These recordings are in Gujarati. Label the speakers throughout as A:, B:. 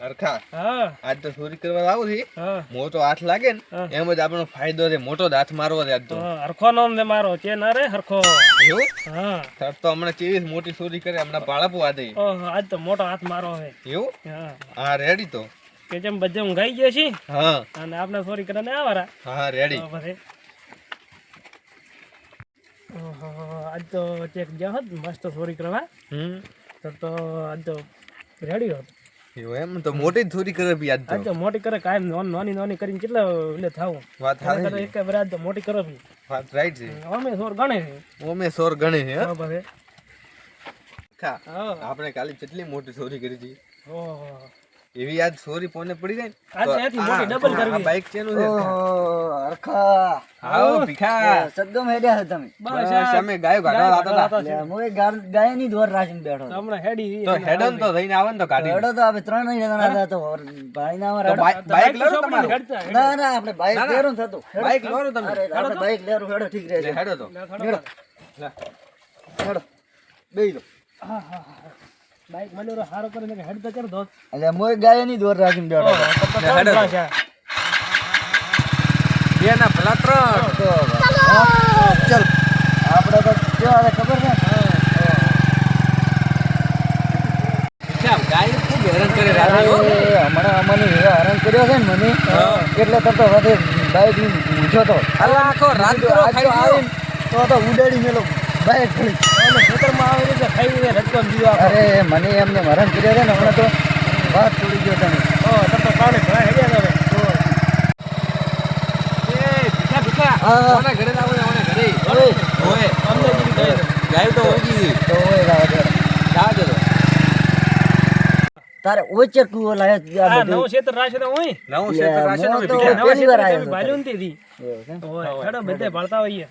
A: હરખા આજ તો ચોરી કરવા આવું છે. મોટો હાથ લાગે ને એમ જ આપણો ફાયદો મોટો હાથ મારવો છે આજ તો.
B: હરખો નામ દે મારો છે ના રે હરખો?
A: એવું?
B: હા.
A: સર તો હમણાં કેવી મોટી ચોરી કરે હમણાં બાળપો આ દઈ
B: આજ તો મોટો હાથ મારો હે
A: એવું?
B: હા.
A: હા રેડી તો.
B: કે જેમ બધે ગાઈ ગયા છી
A: હા.
B: અને આપણે ચોરી કરીને આવારા
A: હા રેડી
B: આજ તો ચેક ગયા હોત મસ્ત ચોરી કરવા.
A: હમ.
B: તો તો આજ તો રેડી હોત.
A: એમ? તો મોટી કરે બી આજ તો.
B: મોટી કરે કાયમ નોન- નાની નાની કરીને કેટલા એટલે થાવું.
A: વાત
B: એક તો મોટી કરો બી
A: વાત રાઈટ છે.
B: અમે સોર ગણે છે.
A: ઓમે સોર ગણે છે હે?
B: તો
A: ખા આપણે કાલે કેટલી મોટી ચોરી કરી હતી?
B: ઓહો.
A: એવી યાદ સોરી પોને પડી જાય ને
B: આજ ત્યાંથી મોટી ડબલ કરવી.
A: બાઈક ચેનું છે.
C: હરખા.
A: આવો ભીખા.
C: સદગમ હેડ્યા છો તમે.
B: બસ આ
A: અમે ગાયો ગાડા લાતા હતા.
C: હું એ ગાયની દોર રાખીને બેઠો
B: તમને હેડી
A: તો હેડન તો થઈને આવે ને તો કાઢી
C: હેડો તો આપણે ત્રણ જણા હતા તો ભાઈના અમારા
A: તો બાઈક લેરો લો ને તમારું?
C: ના ના આપણે બાઈક લેરો ને થતું.
A: બાઈક લેરો તમે.
C: અરે આપણે બાઈક લેરો હેડો ઠીક રહે
A: છે હેડો તો.
C: હેડો. હેડો. બેહી લો.
B: હા હા હા. બાઈક મળ્યો હારો કરીને હેડ તો કર દો
C: એટલે મોય ગાયની દોર રાખીને બેઠો.
A: હેડો. બે ના ભલા ત્રણ.
C: ચાલ. આપણે તો કેવા ખબર
A: કરે
C: હમણાં અમને હેરાન કર્યો છે ને મને એટલે તો તો વધે બાઈક તો.
A: અલા, આખો રાત
C: તો
A: કરો
C: આ
A: ખાઈ
C: તો ઉડાડી મેલો બાઈક ખડી
B: ખેતરમાં ખાઈ
C: અરે મને એમને મરણ કર્યા છે ને હમણાં તો વાત છોડી ગયો તમે
B: ઓ તમ તો પાણી ભરાય હેડ્યા કરે
A: એ, ભીખા, ભીખા.
C: હા.
A: ઘરે લાવો ને, ઘરે.
C: ઓય.
A: ઓય.
B: અમને જ
A: ગાય તો ઓળખી
C: તો હોય રાવ દે.
A: જાવા દે તો.
C: તારે ઓચે કુવો લાયો આ
B: નવું ખેતર રાશે તો હું
A: નવું ક્ષેત્ર રાશે
C: તો
A: ભીખા.
B: નવા
C: પહેલી વાર આવ્યો
B: તમે ભાલ્યું નથી દી. ઓય, હેડો બધે ભાળતા હોઈએ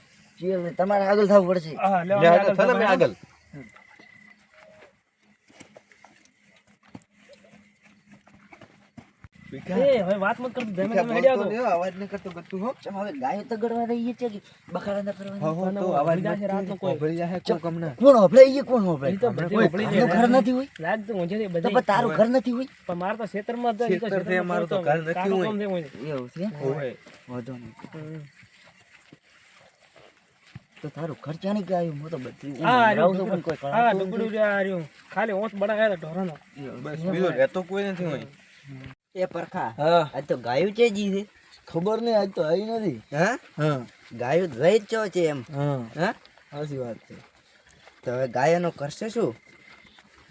C: તમારે આગળ થવું પડશે
A: આગળ.
B: વાત મત કરતો ધીમે
A: ભીખા
B: હેડ્યા તો
A: અવાજ નહીં કરતો ગતું હો.
C: ચમ હવે ગાયો તો રહી છે કે બકરા ના કરવાની
A: હો, હો, તો અવાજ
B: ભૂલી જશે રાતનું કોઈ.
A: ભરી જાહે કોક હમણાં.
C: કોણ હોભળે ઈ કોણ હોભળે
B: તો
C: કોઈ
B: હોભળી
C: ઘરનું
B: જાય.
C: ઘર નથી હોય
B: લાગતું હું છે ને
C: તો તારું ઘર નથી હોય
B: પણ મારે તો ક્ષેત્રમાં તો
A: ખેતર છે,
B: ખેતરમાં
A: તો ઘર નથી હોય.
B: કામ છે કોઈ.
C: એવું છે
A: ઓય.
C: વાંધો નહીં
B: હમ.
C: તો તારું ખર્ચા નહીં ગાયું હું તો બધી
B: આ રહ્યું
C: પણ કોઈ.
B: આ ડુગડું જે આ રહ્યું. ખાલી ઓસ બનાવ્યા હતા ઢોરાનો.
A: બસ બીજો રહેતો કોઈ નથી હોય.
C: એ પરખા
A: હા.
C: આજ તો ગાયું છે જી છે. ખબર નહીં આજ તો આવી નથી.
A: હા?
C: હા. ગાયું રહી જ ચો છે એમ.
A: હા.
C: હા?
A: સાચી વાત છે.
C: તો હવે ગાયનો કરશે શું?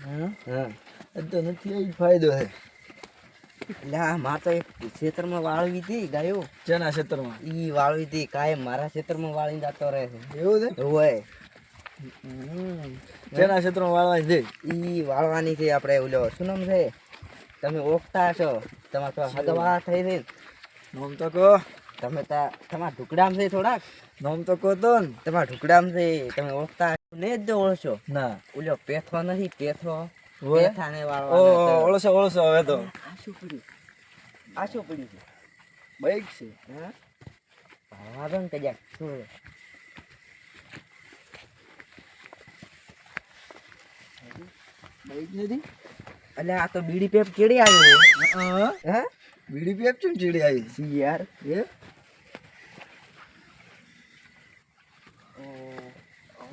A: હા?
C: હા.
A: આજ તો નથી આવી ફાયદો છે.
C: એટલે માર તો એક ખેતરમાં વાળવી હતી ગાયો.
A: જેના ક્ષેત્રમાં?
C: ઈ વાળવી હતી કાંઈ મારા ખેતરમાં વાળી જતો રહે છે.
A: એવું છે?
C: હોય.
A: જેના ક્ષેત્રમાં વાળવાની છે?
C: ઈ વાળવાની છે આપણે ઓલો શું નામ છે? તમે ઓળખતા છો તમારે તો હદવા થઈ રહી
A: નામ તો કહો.
C: તમે તા તમારા ઢુકડામ છે થોડાક?
A: નામ તો કહો તો
C: તમારા ઢુકડામ છે. તમે ઓળખતા ને જ જો ઓળખશો.
A: ના.
C: ઓલો પેથો નથી પેથો.
A: હોય?
C: પેથાને
A: ઓ
C: વાળવાનો તો.
A: ઓળસો ઓળસો હવે તો.
C: આ શું પડ્યું? આ શું પડ્યું છે?
A: બાઈક છે
C: હા? ભાવા ને કજાક શું
A: બાઈક નથી?
C: એટલે આ તો બીડી પેપ
A: હા?
C: હે?
A: બીડી પીએફ ચમ ચીડી આવી
C: સી યાર.
A: એ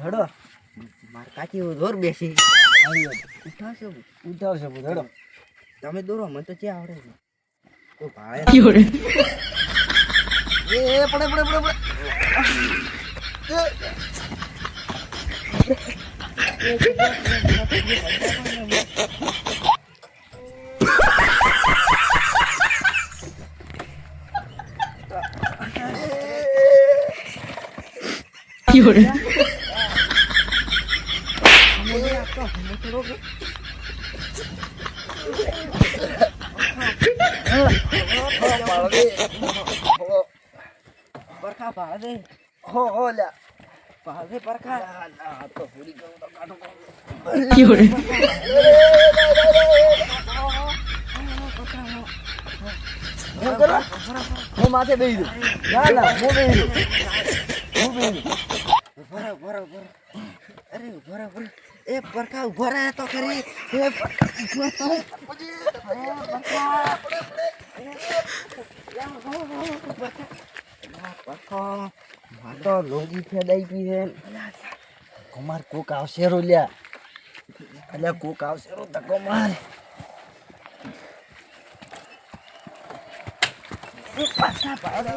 C: હડો માર કાકી દોર બેસી. ઉઠાવશે
A: ઉઠાવશે હેડો.
C: તમે દોરો મને તો ક્યાં આવડે છે? તો ભાઈ
A: એ એ પડે પડે પડે પડે.
C: પરખા ભાડે હો હો લ્યા ભાડે પરખા તો પૂરી કરું
D: એ પરખા ઊભો રહે તો ખરી. એ તો. લોહી ફેદાઈ ગઈ છે. કુમાર કોક આવશે રો લ્યા અલ્યા કોક આવશે રો ધક્કો માર પાછા પાછા પાડો.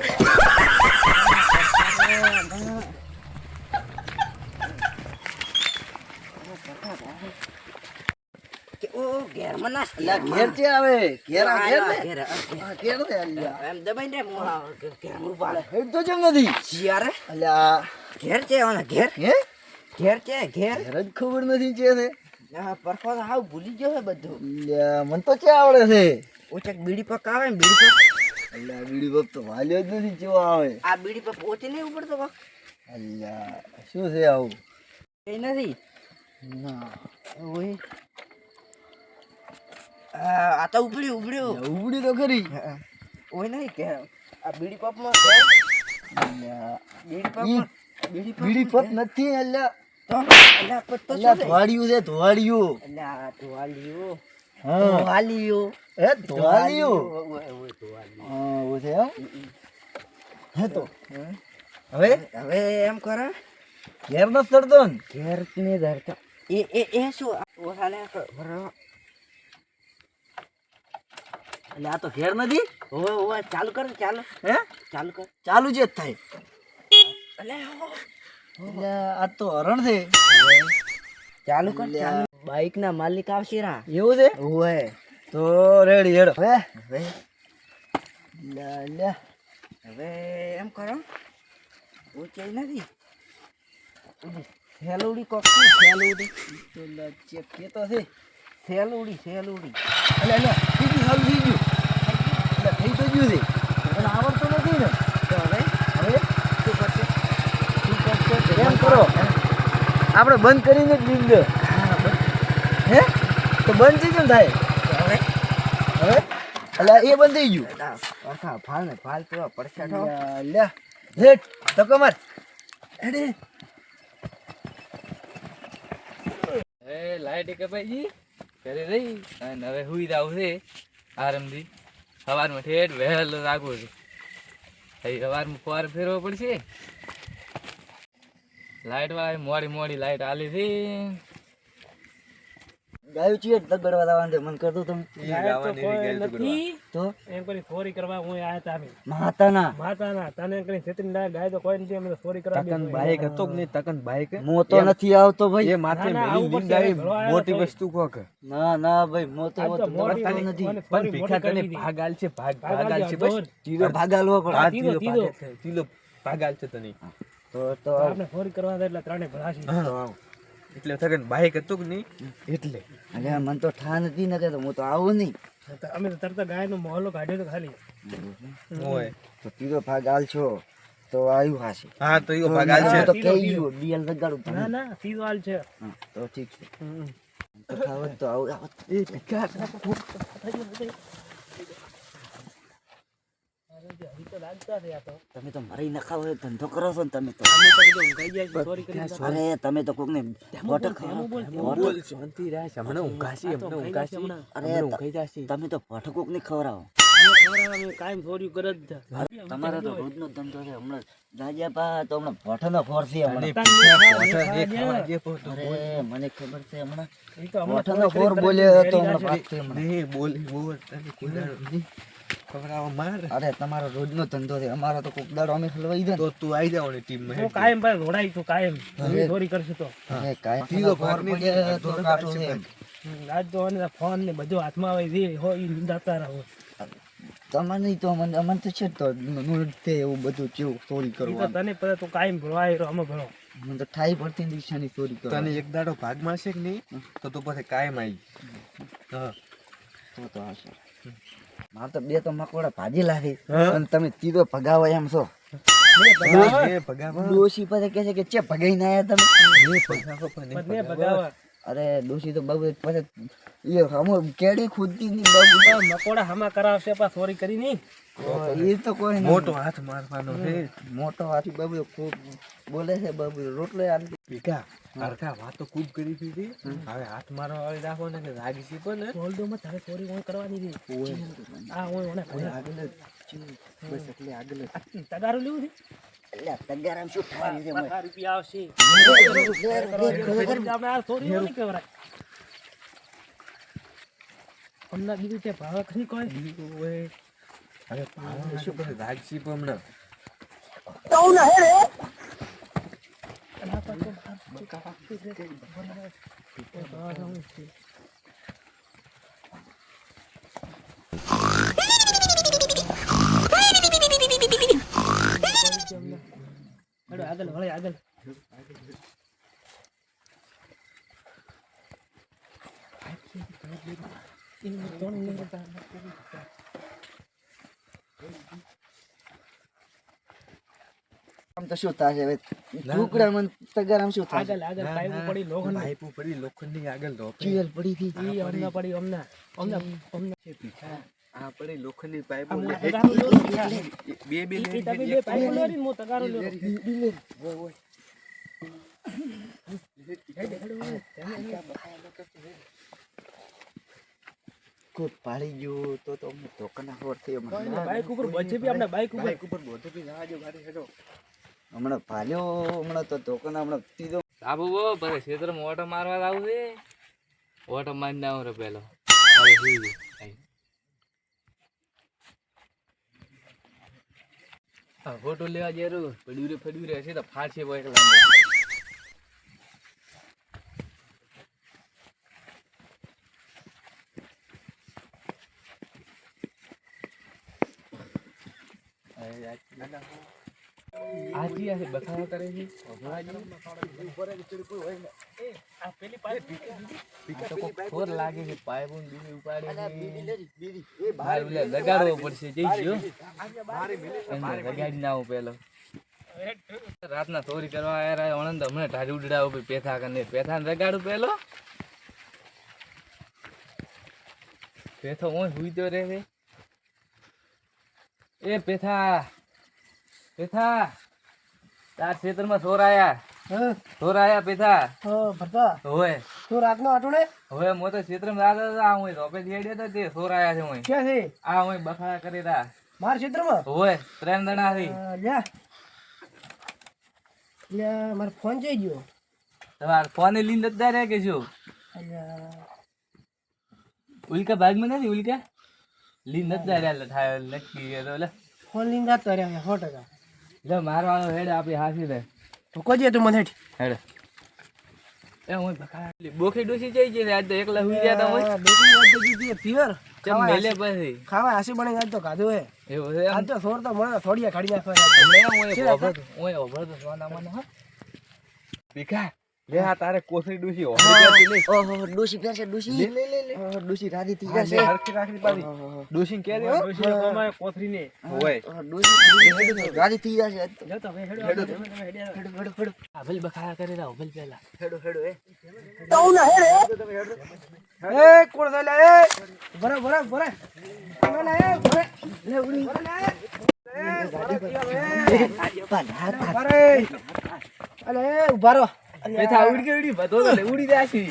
D: કે ઓ ના
C: ઘેર છે આવે ઘેર આ ઘેર ને?
D: ઘેર, આ ઘેર.
C: ને અલ્યા
D: એમ હું
C: તો જેમ નથી અલ્યા
D: ઘેર છે ઓના ઘેર?
C: હે?
D: ઘેર છે ઘેર?
C: ઘેર જ ખબર નથી છે ને.
D: પરખો હાવ ભૂલી ગયો છે બધું.
C: અલ્યા મને તો કે આવડે છે?
D: ઓચક બીડી પક આવે ને બીડી પક?
C: અલ્યા બીડી પક તો વાલ્યો જ નથી જેવો આવે?
D: આ બીડી પક ઓછી નહીં ઉપડતો પક?
C: અલ્યા શું છે આવું?
D: કઈ નથી.
C: ના.
D: ઓય. આ તો ઉપડ્યું
C: અલ્યા, ઉબડી તો ખરી.
D: ઓય નહીં કે આ બીડી પપમાં છે. બીડી પપમાં બીડી પપ
C: નથી અલ્યા
D: તો અલ્યા પપ તો છે
C: ધોવાડિયું છે ધોવાડિયું
D: અલ્યા ધોવાલિયો
C: ધોવાડિયું
D: ધોવાલિયો
C: હા એવું છે હે. તો.
D: હવે? હવે એમ કરો.
C: ઘેર નથી ચડતો ને?
D: ઘેર ને ધરતા. એ એ એ શું? ઓસાને ભરો.
C: એટલે આ તો ઘેર નથી?
D: હોવે ઓય ચાલુ કર ચાલુ.
C: હે?
D: ચાલુ કર.
C: ચાલુ જ થાય. એટલે આ તો હરણ છે.
D: ચાલુ કર ચાલુ. બાઈક ના માલિક આવશે રા.
C: એવું છે?
D: ઓય
C: તો રેડી હેડો. હવે?
D: હવે?
C: લે
D: હવે એમ કરો. ઊંચાઈ નથી. હેલોડી કોક હેલોડી.
C: તો ચેક કે તો છે.
D: સેલુડી સેલુડી
C: એટલે લે થઈ ગયું સારું થઈ ગયું. એટલે થઈ તો ગયું છે પણ આવડતું નથી ને.
D: તો હવે
C: હવે
D: શું કરશે?
C: શું કરશો? એમ કરો. આપણે બંધ કરીને જ લીધ હે તો બંધ થઈ કેમ થાય?
D: હવે?
C: હવે? એટલે એ બંધ થઈ ગયું.
D: આ અરખા ફાલ ને ફાલ તો પડશા
C: લે, લે. હેટ તો કમર. હેડે
E: એ લાઈટ કપાઈ ગઈ ઘરે રહી અને હવે હુઈ જાવ છે આરામથી. સવારમાં ઠેઠ વહેલો રાખવું છે હવે સવારમાં ફોર ફેરવો પડશે. લાઈટ વાળી મોડી મોડી લાઈટ આલી છે
C: ગાયું છીએ તગડવા લાવવાનું છે. મન કરતો તમે.
B: તો નથી.
C: તો?
B: એમ કરી ચોરી કરવા હું આયા હતા અમે.
C: માતાના.
B: માતાના તને કરી છેતરી ના ગાય તો કોઈ નથી અમે તો કરવા
A: તકન બાઈક હતો કે નહીં? તકન બાઈક?
C: મો તો નથી આવતો ભાઈ.
A: એ માથે
B: ના, ના,
A: મેલી
B: આવું
A: લીંડ આવી
B: પડશે, ઘરવાળા
A: મોટી વસ્તુ કોક.
C: ના ના ભાઈ મો તો
B: આજ તો
C: હોતો
B: મોટી
C: આવતો નથી.
A: પણ ભીખા તને
B: કરી દીધી.
A: ભાગ આલ છે ભાગ બસ.
C: ભાગાલવો
B: તીલો,
A: તીલો
B: તીલો.
A: તને.
C: તો તો
B: આપણે કરવા એટલે ત્રણે ભરાશી
A: હા. થાય ને બાઈક હતું કે નહીં? એટલે.
C: અરે મને તો ઠા નથી ને કે હું તો આવું નહીં.
B: અમે તો તરત ગાય નો મોહલ્લો કાઢ્યો તો ખાલી.
A: હોય
C: તો તીરો ભાગ આલ છો તો આવ્યું હાશે.
A: હા તો ઈયો ભાગ આલ છે
C: તો કે ગયું ડીએલ લગાડું
B: ના ના સીધો આલ છે
C: તો ઠીક છે. તો ખાવત તો આવું આવત એ
B: કા તો લાગતા થયા તો.
C: તમે તો મરી નખાવ ધંધો કરો છો ને તમે તો.
B: અમે તો કીધું ઊંઘાઈ ગયા છીએ, કરી
C: અરે તમે તો કોકને બોટલ
B: તેમાં બોલ,
C: ખવડાવો.
A: બોલ શાંતિ હમણાં ઊંઘાશી હમણાં ઊંઘાશી
C: અરે
A: ઊંઘાઈ જાશી
C: તમે તો ભઠ કોકને ખવડાવો.
B: અમે કાયમ ચોરી કરે જ. છે.
C: તમારો તો રોજનો ધંધો છે હમણાં રાજા પા તો હમણાં ભઠનો
A: ફોર
C: હમણાં. અરે મને ખબર છે હમણાં. ભઠનો ફોર બોલ્યો હમણાં
A: બોલી બોલ ખવડાવવા માર.
C: અરે તમારો રોજનો ધંધો છે. અમારો તો કોક દાડો અમે ખલવાઈ દે
A: તો તું આવી જવાની ટીમમાં.
B: હું કાયમ ભાઈ રોડાઈ તું કાયમ. ચોરી કરશું તો.
C: અરે છે.
B: આજ તો અને ફોન ને બધું હાથમાં આવે છે. હો ઈ નિંદાતા રહો.
C: તમને નહીં તો અમને અમને તો છે જ તો તે એવું બધું કેવું ચોરી
B: ઈ તો
C: કરવું
B: તને પતા તું કાયમ ભરવાય રહ્યો અમે ભણો
C: મને તો ઠાઈ પડતી દિશાની ચોરી
A: તને એક દાડો ભાગ મળશે કે નહીં તો તું પછી કાયમ આવી હા.
C: તો તો હશે મારે તો બે તો મકોડા ભાજી લાવી? અને તમે તીરો ભગાવો એમ છો. ડોશી પાસે કે છે કે ચે ભગાઈ ના આયા તમે?
A: એ ભગાવા.
C: અરે ડોશી તો બાબુ પછી એ હમો કેડી ખુદતી ની બાબુ
B: પણ મકોડા હમા કરાવશે પા સોરી કરી ની
C: એ તો કોઈ
A: મોટો હાથ મારવાનો છે.
C: મોટો હાથ બાબુ ખૂબ બોલે છે બાબુ રોટલો આલી દે.
A: ભીખા હરખા વાતો ખૂબ કરી દીધી. હવે હાથ મારવા વાળી રાખો ને કે રાગી છે પણ
B: બોલડોમાં તારે સોરી ઓય કરવાની રે આ ઓય ઓને
C: આગળ બસ એટલે આગળ
B: તગારું લેવું છે?
C: અલ્યા, તગારામ શું છે?
B: રૂપિયા આવશે. હમણાં તે ભાવ ખરી કોઈ?
A: પાવાનું શું રાગી પણ હમણાં?
B: ભાવ હેડો આગળ વળે આગળ.
C: આમ તો શું થશે હવે ટુકડામાં તગારામ શું થશે
B: આગળ આગળ પાઇપો પડી લોખંડ
A: પાઇપો પડી લોખંડની આગળ તો
C: ચીયલ પડી હતી.
B: અમને પડી. અમને અમને અમને.
A: આ પડી લોખંડની પાઇપ. બે બે
B: તમે બે પાઇપો લો ને, હું તગારું
C: કોઈ પાડી ગયો તો તો અમને ધોકાના ખબર થઈ
B: બાઈક ઉપર બચે બી આપણે બાઈક ઉપર.
A: બાઈક ઉપર બોધો બી જવા જો ગાડી હેડો.
C: હમણાં ભાલ્યો હમણાં તો ધોકાના હમણાં તીધો
E: સાબુ બો પછી ક્ષેત્ર મોટો મારવા આવું છે. ઓટો મારીને આવું રે પેલો હવે સુઈ ગયું. આઈ. હા ફોટો લેવા જેરું પડ્યું રે પડ્યું રે છે તો ફાટશે બોય એકલા આજી આ બખાવા કરે છે. તો ખોર લાગે છે પાઇપ બીજી ઉપાડી બહાર ઓલા લગાડવો પડશે, જઈ ગયો લગાડી ના આવું પેલો. રાતના ચોરી કરવા આવ્યા ઓણંદ હમણાં ઢારી ઉડાવ ભાઈ પેથા કરીને. પેથા ને લગાડું પેલો. પેથો હું હુઈતો રહે છે. એ પેથા. પેથા તાર ક્ષેત્રમાં ચોર આયા. ચોર આયા પેથા
B: ભરતા.
E: હોય
B: તું રાતનો આટોડે
E: હવે મો તો ક્ષેત્રમાં રાત હતા હું રોપે થયેડ્યો તો તે સોર આયા છે હું
B: ક્યાં છે
E: આ હું બખાડા કરી રહ્યા.
B: મારા માં
E: હોય ત્રણ દણા હતી
B: લ્યા. લ્યા મારો ફોન જઈ ગયો.
E: તમાર ફોન લઈને જતા રહ્યા કે શું? ઉલ્કા ભાગમાં નથી ઉલ્કા? લીન જતા રહ્યા લઠાયો થાય ગયો કે તો લે.
B: ફોન લઈને જતા રહ્યા સો ટકા.
E: લે મારવાનો હેડ આપી હાસી દે
B: તો કોજે તું મને.
E: હેડ. એ હું ભકાલી બોખી ડૂસી જઈ ગઈ આજ તો એકલા હુઈ ગયા તા હું
B: આ વાત કીધી એ પિયર
E: ચમ મેલે પછી?
B: ખાવા હાસી બને આજ તો કાધો હે.
E: એવો છે
B: આજ તો સોર તો મને થોડીયા કાઢી નાખવા.
E: મે હું ઓભર હું ઓભર તો સોના મને હા.
A: ભીખા? લે આ તારે કોથળી ડૂસી નહીં.
C: ઓહો ડોશી ફેરશે ડોશી
A: લે લે લે લે.
C: ઓહો, ડોશી રાજી થઈ જશે
A: હરખી રાખની પાડી ડૂસીને કે દે.
B: કોથરી ને
A: હોય
C: ઓહો, ડોશી ડોશી રાજી થઈ જશે
B: જો તો હેડો હેડો
C: હેડો, હેડો, હેડો.
E: અભલ બખાયા કરી રહ્યા અભલ પેલા
C: હેડો, હેડો, એ.
B: એ કોણ દે લે બરો બરો બરો લે એ બરો લે ઉડી.
C: હાથ, હાથ.
B: અરે અલે
E: પેથા ઉડી ઉડી બધો તો ઉડી જાશી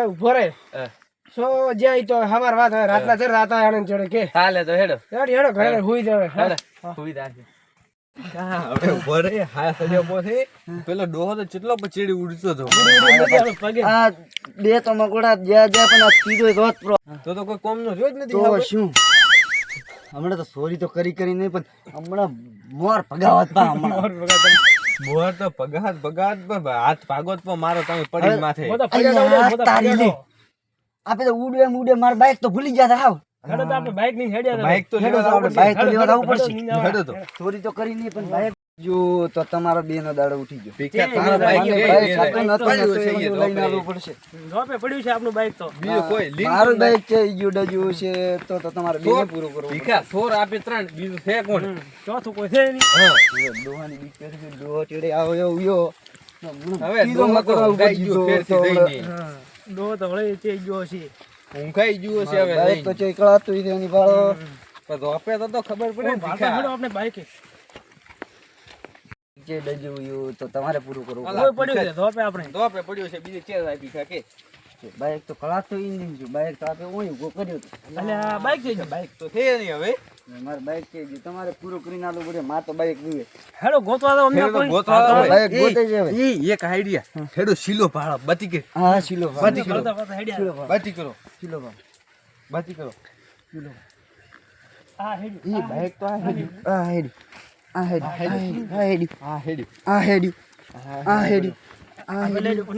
B: ઊભો રે સો જ્યાં તો હવાર વાત હોય રાતના ચર રાતા ચડે કે?
E: હાલે તો હેડો.
B: હેડ હેડો ઘરે હુઈ જવે
E: હુઈ જાશી
A: હવે ઊભો રે હા સજો પોસે પેલો ડોહો તો કેટલો પચેડી ઉડતો હતો
C: આ બે તો મકોડા જ્યાં જ્યાં પણ આ ત્રીજો રોજ પ્રો.
A: તો તો કોઈ કોમનો જો જ નથી
C: તો શું? હમણાં તો સોરી તો કરી કરી નહીં પણ હમણાં મોર પગાવત પા હમણાં.
A: મોર તો પગાત પગાત પણ હાથ ભાગોત પણ મારો તમે પડી માથે.
B: મોટા પગે દઉં
C: અલ્યા,
B: મોટા
C: તારી
B: પગે
C: લે. આપે તો ઉડે ઉડે માર બાઈક તો ભૂલી ગયા હાવ.
B: હેડો તો આપણે બાઈકની હેડ્યા
A: બાઈક તો લેવા
C: આપણે બાઈક તો લેવા જવું પડશે
A: હેડો તો.
C: ચોરી તો કરી નહીં પણ બાઈક જો તો તમારો બે નો દાડો ઉઠી ગયો.
B: એ,
A: તારા
B: એ,
A: બાઈક
B: એ,
C: નતો લઈને આવવું પડશે.
B: રોપે પડ્યું છે આપણું બાઈક તો.
A: બીજું કોઈ લિંક
C: મારું બાઈક છે ઈ જો છે તો તો તમારે બે પૂરું કરવું
A: ભીખા. સોર આપે ત્રણ બીજું છે કોણ?
B: ચોથું કોઈ છે નહીં.
A: હા.
C: પડશે. બીક પેરી છે, ડોહો આવ્યો યો
A: હવે ડોહો તો ઊંઘાઈ ગયો ફેરથી જઈને.
B: ડો તો વળી તે ગયો છે
A: ઊંઘાઈ ગયો છે હવે
C: બાઈક તો ય છે એની ભાળો
A: પણ ધોપે તો તો ખબર પડે ને ભીખા.
B: આપણે બાઈકે.
C: જે ડજ્યું તો તમારે પૂરું કરવું
B: પડ્યું છે ધોપે આપણે.
A: ધોપે પડ્યું છે બીજે ચેર આપી ભીખા
C: બાઈક તો કલાક તો ઇન્જિન છે. બાઈક તો આપણે હું ઊભો કર્યો હતો.
B: એટલે આ બાઈક છે બાઈક
A: તો છે નહીં હવે.
C: મારે બાઈક છે જે તમારે પૂરું કરીને આલવું પડે. મારે તો બાઈક દીવે
B: હેડો ગોતવા દો અમને કોઈ.
A: ગોતવા દો.
C: બાઈક ગોતે છે હવે.
A: એ એક આઈડિયા હેડો શીલો ભાળો બતી કે.
C: હા શીલો.
A: બતી કરો. બતી કરો.
C: શીલો ભાઈ.
A: બતી કરો.
B: આ હેડી
C: ઈ બાઈક તો આ હેડી આ હેડી આ હેડી આ
A: હેડી
C: આ હેડી આ હેડી આ હેડ્યું.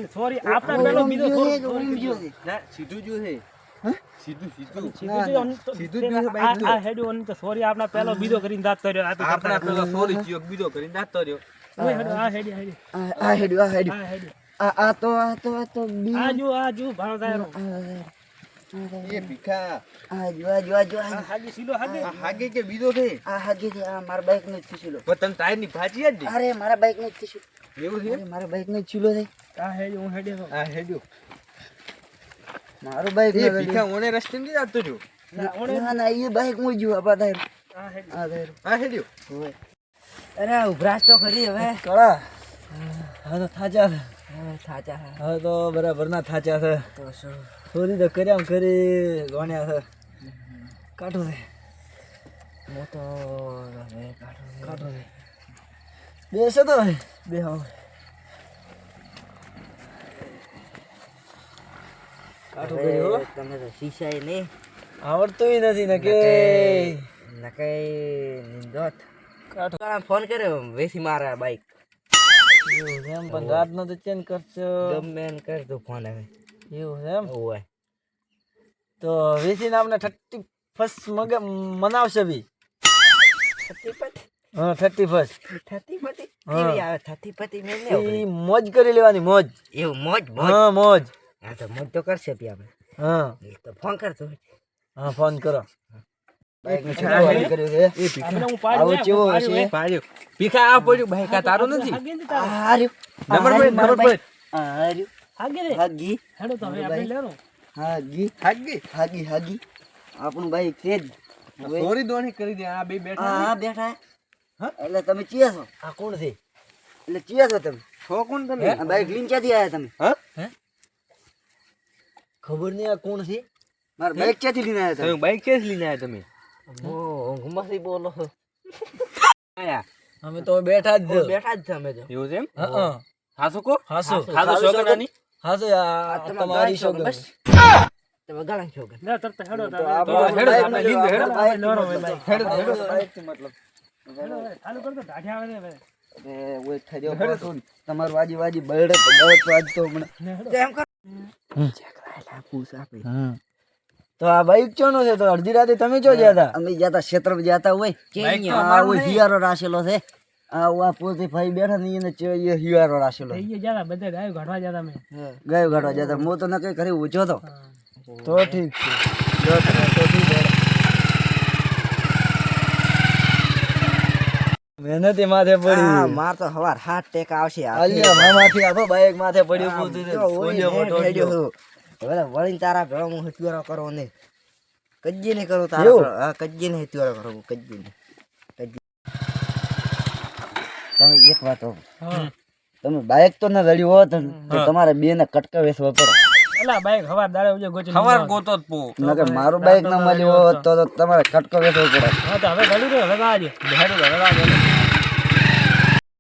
B: સોરી આપણા પેલો બીજો
C: ઓમ
B: થોડો.
C: ગયો છે, ઓમ ગયો? છે.
A: ના સીધું જો છે સીધું સીધું.
B: સીધું છે, અન તો-
A: સીધું જ
B: પેલા
A: બીજું બાઈક
B: આ- આ હેડ્યું તો સોરી આપણા પેલો બીજો કરીને દાંત કર્યો. આ તો
A: આપણા પેલો સોરી ચિયો બીજો કરીને નાખતો રહ્યો
B: આ હેડ્યું, હેડ્યું.
C: આ આ આ હેડ્યું.
B: આ
C: આ આ તો આ તો આ તો બી
B: આ જો આ જો ભાવ દાયરો
A: એ ભીખા.
C: આ જો આ જો આ જો આ
B: આ હાજી સીધો
A: આ હાગે કે બીજો છે?
C: આ હાગે છે આ મારા બાઈક નો જ છીલો
A: પણ તને ટાયરની ભાજી જ
C: અરે મારા બાઈક નો જ છીલો
A: એવું છે?
C: મારા બાઈક નો ચૂલો છીલો છે.
B: આ હેડ્યું હું હેડ્યો
A: આ હેડ્યો.
C: મારું બાઈક
A: એ ભીખા ઓને રસ્તે નથી આવતો રહ્યો?
C: ના ના એ બાઈક હું જો આ બધા
B: આ હેડ્યું.
C: આ ધાર
A: આ હેડ્યો?
C: હોય અરે ઉભરાશ તો ખરી હવે. કળા. હવે તો થાચા થાચા છે. હવે તો બરાબર ના થાચા છે. તો શું? ચોરી તો કર્યા કરી ગણ્યા છે. કાઢો છે મોટો કાઢો કાઢું. કાઢું છે બેસો તો બે હવે કાઢું કર્યું
D: તમે તો શીશાય નહીં
C: આવડતું નથી ને કે
D: નકઈ નિંદોત ફોન કર્યો વેસી મારા બાઈક
C: એમ પણ રાતનો તો ચેન્જ કરશો
D: ગમે એમ કર તું ફોન હવે
C: એવું એમ
D: હોય
C: તો વીસી નામને થર્ટી ફર્સ્ટ મગ મનાવશે બી હા થર્ટી ફર્સ્ટ
D: થતી પતિ
C: હા.
D: કેવી આવે? થતી પતિ મેં નહીં
C: મોજ કરી લેવાની મોજ.
D: એવું મોજ મોજ?
C: હા મોજ.
D: હા તો મોજ તો કરશે પી આપણે.
C: હા.
D: તો ફોન કરતો
C: હા ફોન કરો.
B: આપણે
A: ભાઈ.
C: બાઈક છે જ.
A: સોરી દોણી કરી દે. આ બે બેઠા
C: હા બેઠા. એટલે તમે ચિયા છો? આ કોણ છે? એટલે ચિયા છો તમે?
A: છો કોણ તમે?
C: આ બાઈક લઈને ક્યાંથી આવ્યા તમે?
A: હા?
C: ખબર નહીં આ કોણ છે? મારા બાઈક ક્યાંથી લઈને આવ્યા
A: તમે? બાઈક કેસ લઈને આવ્યા તમે?
D: ઓ ઊંઘમાંથી બોલો. છો આયા.
C: તમે અમે તો બેઠા જ
D: ઓ, બેઠા જ છે અમે તો.
A: એવું છે એમ?
C: હા
A: હાસુ કો?
C: હાસો.
A: હાસુ. શોગનાની
C: હાસો. આ તમારી શોગન.
D: બસ. તમે ગળા છો કે
B: લે તરત હેડો તો
C: તો
B: હવે.
C: આપણે
A: હેડો,
C: બાઈક
A: આપણે
C: નો
A: લીધું, હેડો.
C: આપણે બાઈક
B: લેવાનો
C: નો
B: હોય
C: મતલબ.
B: બાઈક.
C: હેડો, હેડો, બાઈકથી મતલબ.
B: હેડો તો આવે ને
C: ને. તમારું વાજી વાજી બળડે.
B: ને
C: આ બાઈક ચોનો છે? તો અડધી રાતે તમે ચો ગયા હતા? અમે ગયા હતા ક્ષેત્ર જતા હોય
D: બાઈક તો
C: આ
D: અમારું
C: ઓય
D: હે.
C: હિયારો રાખેલો છે. આ આ પોતે ભાઈ બેઠા ને એને હિયારો રાખેલો
B: થઈ ગયા બધા ગાયો ગાઢવા જતા મેં
C: ગાયો ગાડવા જતા હું તો નકઈ ઘરે ઊંચો તો. તો ઠીક છે. તો ઠીક છે. મહેનત માથે
D: હા,
C: પડી
D: માર તો હવાર હાથ ટેક આવશે
C: અલ્યો મામાથી આખો બાઈક માથે પડી ઉભું તું.
D: તો ઓય
C: મોટો
D: હેડ્યો
C: ગયો.
D: છું. વળીને તારા ભેળો હું હત્યારો કરો ને. કજ્જી ને કરો તારા હા કજ્જી ને હત્યારો કરો હું કજ્જી. ને
C: તમે એક વાત.
B: હા.
C: તમે બાઈક તો ના રડ્યું હોત તો તમારે બે ને કટકા વેસવા પડે.
B: એલા બાઈક હવાર દાડે ઉજે ગોચી
A: ખબર ગોતો પો.
C: નકર મારું બાઈક ના મળ્યું હોત તો તમારે કટકો વેસવો પડે.
B: હા તો હવે રે હવે ગાડી હેડો હવે ગાડી